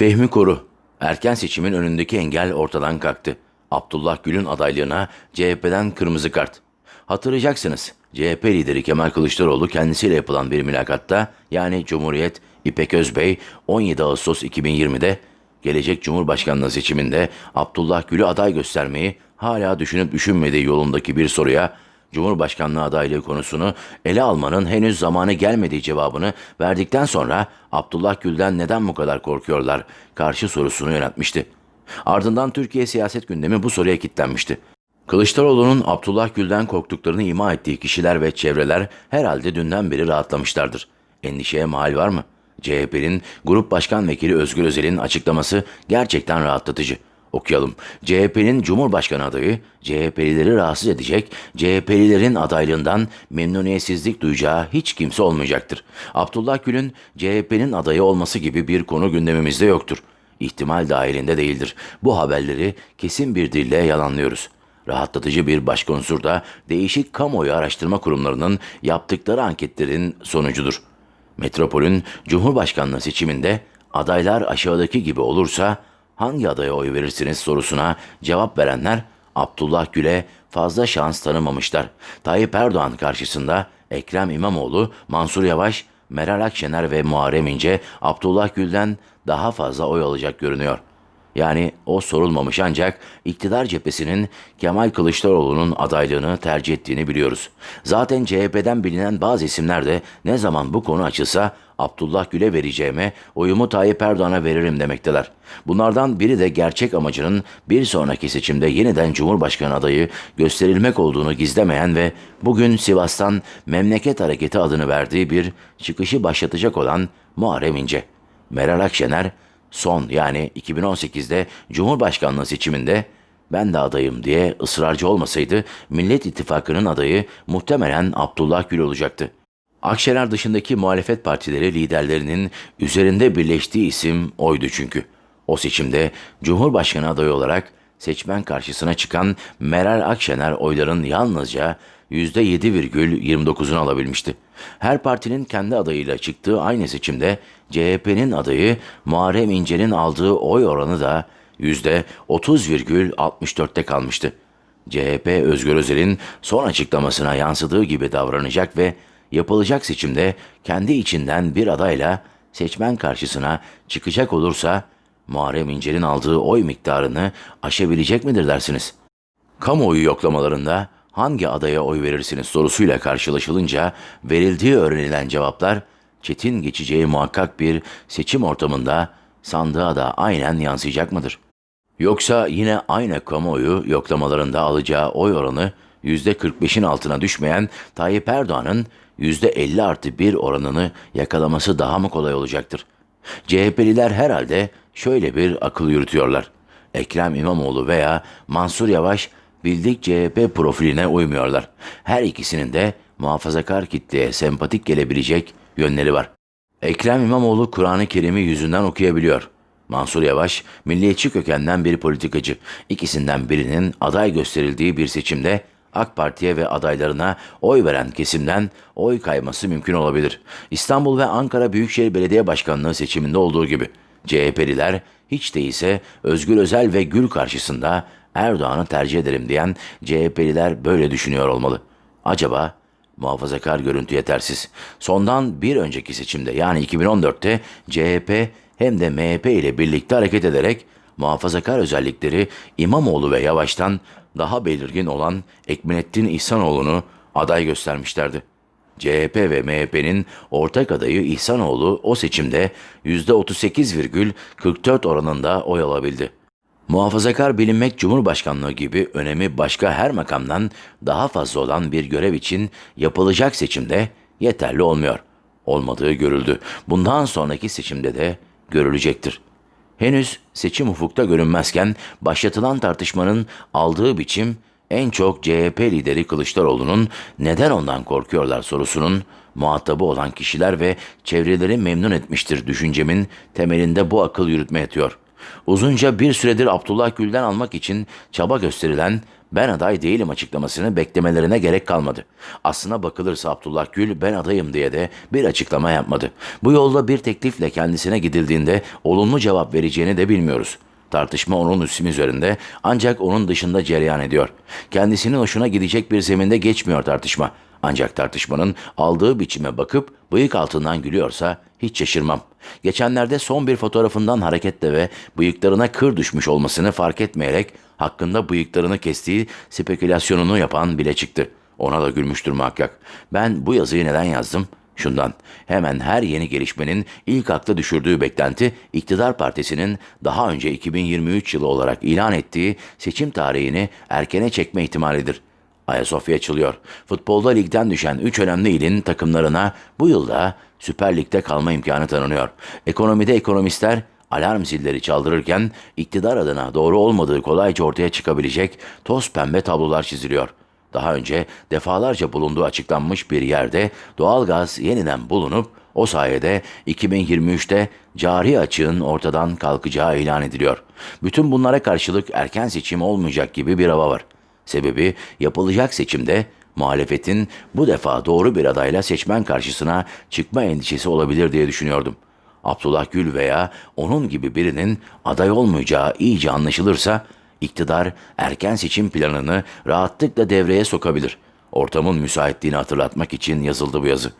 Fehmi Koru, erken seçimin önündeki engel ortadan kalktı. Abdullah Gül'ün adaylığına CHP'den kırmızı kart. Hatırlayacaksınız, CHP lideri Kemal Kılıçdaroğlu kendisiyle yapılan bir mülakatta, yani Cumhuriyet İpek Özbey 17 Ağustos 2020'de gelecek Cumhurbaşkanlığı seçiminde Abdullah Gül'ü aday göstermeyi hala düşünüp düşünmediği yolundaki bir soruya Cumhurbaşkanlığı adaylığı konusunu ele almanın henüz zamanı gelmediği cevabını verdikten sonra Abdullah Gül'den neden bu kadar korkuyorlar karşı sorusunu yöneltmişti. Ardından Türkiye siyaset gündemi bu soruya kilitlenmişti. Kılıçdaroğlu'nun Abdullah Gül'den korktuklarını ima ettiği kişiler ve çevreler herhalde dünden beri rahatlamışlardır. Endişeye mahal var mı? CHP'nin Grup Başkan Vekili Özgür Özel'in açıklaması gerçekten rahatlatıcı. Okuyalım. CHP'nin Cumhurbaşkanı adayı CHP'lileri rahatsız edecek, CHP'lilerin adaylığından memnuniyetsizlik duyacağı hiç kimse olmayacaktır. Abdullah Gül'ün CHP'nin adayı olması gibi bir konu gündemimizde yoktur. İhtimal dahilinde değildir. Bu haberleri kesin bir dille yalanlıyoruz. Rahatlatıcı bir başka unsur da değişik kamuoyu araştırma kurumlarının yaptıkları anketlerin sonucudur. Metropol'ün Cumhurbaşkanlığı seçiminde adaylar aşağıdaki gibi olursa hangi adaya oy verirsiniz sorusuna cevap verenler Abdullah Gül'e fazla şans tanımamışlar. Tayyip Erdoğan karşısında Ekrem İmamoğlu, Mansur Yavaş, Meral Akşener ve Muharrem İnce Abdullah Gül'den daha fazla oy alacak görünüyor. Yani o sorulmamış ancak iktidar cephesinin Kemal Kılıçdaroğlu'nun adaylığını tercih ettiğini biliyoruz. Zaten CHP'den bilinen bazı isimler de ne zaman bu konu açılsa Abdullah Gül'e vereceğime oyumu Tayyip Erdoğan'a veririm demekteler. Bunlardan biri de gerçek amacının bir sonraki seçimde yeniden Cumhurbaşkanı adayı gösterilmek olduğunu gizlemeyen ve bugün Sivas'tan Memleket Hareketi adını verdiği bir çıkışı başlatacak olan Muharrem İnce. Meral Akşener son yani 2018'de Cumhurbaşkanlığı seçiminde ben de adayım diye ısrarcı olmasaydı Millet İttifakı'nın adayı muhtemelen Abdullah Gül olacaktı. Akşener dışındaki muhalefet partileri liderlerinin üzerinde birleştiği isim oydu çünkü. O seçimde Cumhurbaşkanı adayı olarak seçmen karşısına çıkan Meral Akşener oyların yalnızca %7,29'unu alabilmişti. Her partinin kendi adayıyla çıktığı aynı seçimde CHP'nin adayı Muharrem İnce'nin aldığı oy oranı da %30,64'te kalmıştı. CHP Özgür Özel'in son açıklamasına yansıdığı gibi davranacak ve yapılacak seçimde kendi içinden bir adayla seçmen karşısına çıkacak olursa Muharrem İnce'nin aldığı oy miktarını aşabilecek midir dersiniz? Kamuoyu yoklamalarında hangi adaya oy verirsiniz sorusuyla karşılaşılınca verildiği öğrenilen cevaplar çetin geçeceği muhakkak bir seçim ortamında sandığa da aynen yansıyacak mıdır? Yoksa yine aynı kamuoyu yoklamalarında alacağı oy oranı %45'in altına düşmeyen Tayyip Erdoğan'ın %50 artı 1 oranını yakalaması daha mı kolay olacaktır? CHP'liler herhalde şöyle bir akıl yürütüyorlar. Ekrem İmamoğlu veya Mansur Yavaş bildik CHP profiline uymuyorlar. Her ikisinin de muhafazakar kitleye sempatik gelebilecek yönleri var. Ekrem İmamoğlu Kur'an-ı Kerim'i yüzünden okuyabiliyor. Mansur Yavaş, milliyetçi kökenden bir politikacı. İkisinden birinin aday gösterildiği bir seçimde AK Parti'ye ve adaylarına oy veren kesimden oy kayması mümkün olabilir. İstanbul ve Ankara Büyükşehir Belediye Başkanlığı seçiminde olduğu gibi CHP'liler hiç değilse Özgür Özel ve Gül karşısında Erdoğan'ı tercih ederim diyen CHP'liler böyle düşünüyor olmalı. Acaba muhafazakar görüntü yetersiz. Sondan bir önceki seçimde yani 2014'te CHP hem de MHP ile birlikte hareket ederek muhafazakar özellikleri İmamoğlu ve Yavaş'tan daha belirgin olan Ekmenettin İhsanoğlu'nu aday göstermişlerdi. CHP ve MHP'nin ortak adayı İhsanoğlu o seçimde %38,44 oranında oy alabildi. Muhafazakar bilinmek Cumhurbaşkanlığı gibi önemi başka her makamdan daha fazla olan bir görev için yapılacak seçimde yeterli olmuyor. Olmadığı görüldü. Bundan sonraki seçimde de görülecektir. Henüz seçim ufukta görünmezken başlatılan tartışmanın aldığı biçim en çok CHP lideri Kılıçdaroğlu'nun neden ondan korkuyorlar sorusunun muhatabı olan kişiler ve çevreleri memnun etmiştir düşüncemin temelinde bu akıl yürütme yatıyor. Uzunca bir süredir Abdullah Gül'den almak için çaba gösterilen ben aday değilim açıklamasını beklemelerine gerek kalmadı. Aslına bakılırsa Abdullah Gül ben adayım diye de bir açıklama yapmadı. Bu yolda bir teklifle kendisine gidildiğinde olumlu cevap vereceğini de bilmiyoruz. Tartışma onun üstüm üzerinde ancak onun dışında cereyan ediyor. Kendisinin hoşuna gidecek bir zeminde geçmiyor tartışma. Ancak tartışmanın aldığı biçime bakıp bıyık altından gülüyorsa hiç şaşırmam. Geçenlerde son bir fotoğrafından hareketle ve bıyıklarına kır düşmüş olmasını fark etmeyerek hakkında bıyıklarını kestiği spekülasyonunu yapan bile çıktı. Ona da gülmüştür muhakkak. Ben bu yazıyı neden yazdım? Şundan, hemen her yeni gelişmenin ilk akla düşürdüğü beklenti, iktidar partisinin daha önce 2023 yılı olarak ilan ettiği seçim tarihini erkene çekme ihtimalidir. Ayasofya açılıyor. Futbolda ligden düşen 3 önemli ilin takımlarına bu yılda Süper Lig'de kalma imkanı tanınıyor. Ekonomide ekonomistler alarm zilleri çaldırırken iktidar adına doğru olmadığı kolayca ortaya çıkabilecek toz pembe tablolar çiziliyor. Daha önce defalarca bulunduğu açıklanmış bir yerde doğalgaz yeniden bulunup o sayede 2023'te cari açığın ortadan kalkacağı ilan ediliyor. Bütün bunlara karşılık erken seçim olmayacak gibi bir hava var. Sebebi yapılacak seçimde muhalefetin bu defa doğru bir adayla seçmen karşısına çıkma endişesi olabilir diye düşünüyordum. Abdullah Gül veya onun gibi birinin aday olmayacağı iyice anlaşılırsa iktidar erken seçim planını rahatlıkla devreye sokabilir. Ortamın müsaitliğini hatırlatmak için yazıldı bu yazı.